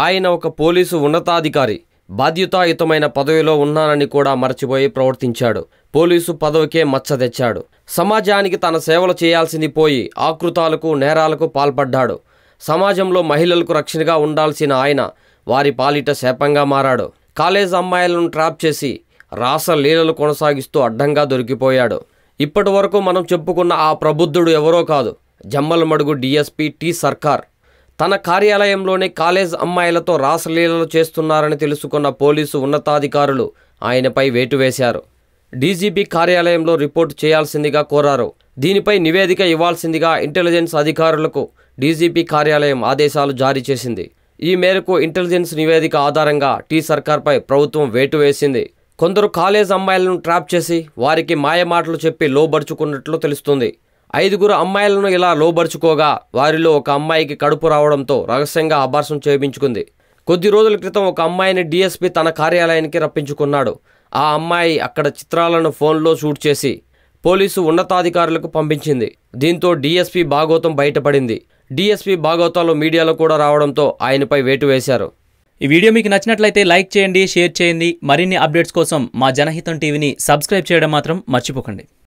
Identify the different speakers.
Speaker 1: ఆయన ఒక పోలీసు ఉన్నతాధికారి. బాధ్యతాయుతమైన పదవిలో ఉన్నానని కూడా మర్చిపోయి ప్రవర్తించాడు. పోలీసు పదవికే మచ్చ తెచ్చాడు. సమాజానికి తన సేవలు చేయాల్సింది పోయి ఆకృతాలకు నేరాలకు పాల్పడ్డాడు. సమాజంలో మహిళలకు రక్షణగా ఉండాల్సిన ఆయన వారి పాలిట శాపంగా మారాడు. కాలేజ్ అమ్మాయిలను ట్రాప్ చేసి రాస లీలలు కొనసాగిస్తూ అడ్డంగా దొరికిపోయాడు. ఇప్పటి వరకు మనం చెప్పుకున్న ఆ ప్రబుద్ధుడు ఎవరో కాదు. జమ్మలమడుగు డిఎస్పి టి సర్కార్. తన కార్యాలయంలోనే కాలేజ్ అమ్మాయిలతో రాసలీలలు చేస్తున్నారని తెలుసుకున్న పోలీసు ఉన్నతాధికారులు ఆయనపై వేటు వేశారు. డీజీపీ కార్యాలయంలో రిపోర్టు చేయాల్సిందిగా కోరారు. దీనిపై నివేదిక ఇవ్వాల్సిందిగా ఇంటెలిజెన్స్ అధికారులకు డీజీపీ కార్యాలయం ఆదేశాలు జారీ చేసింది. ఈ మేరకు ఇంటెలిజెన్స్ నివేదిక ఆధారంగా టీ సర్కార్పై ప్రభుత్వం వేటు వేసింది. కొందరు కాలేజ్ అమ్మాయిలను ట్రాప్ చేసి వారికి మాయమాటలు చెప్పి లోబరుచుకున్నట్లు తెలుస్తుంది. ఐదుగురు అమ్మాయిలను ఇలా లోబరుచుకోగా వారిలో ఒక అమ్మాయికి కడుపు రావడంతో రహస్యంగా అబార్సం చేయించుకుంది కొద్ది రోజుల క్రితం ఒక అమ్మాయిని డీఎస్పీ తన కార్యాలయానికి రప్పించుకున్నాడు. ఆ అమ్మాయి అక్కడ చిత్రాలను ఫోన్లో షూట్ చేసి పోలీసు ఉన్నతాధికారులకు పంపించింది. దీంతో డీఎస్పీ భాగోతం బయటపడింది. డీఎస్పీ భాగోతాలు మీడియాలో కూడా రావడంతో ఆయనపై వేటు వేశారు.
Speaker 2: ఈ వీడియో మీకు నచ్చినట్లయితే లైక్ చేయండి షేర్ చేయండి. మరిన్ని అప్డేట్స్ కోసం మా జనహితం టీవీని సబ్స్క్రైబ్ చేయడం మాత్రం మర్చిపోకండి.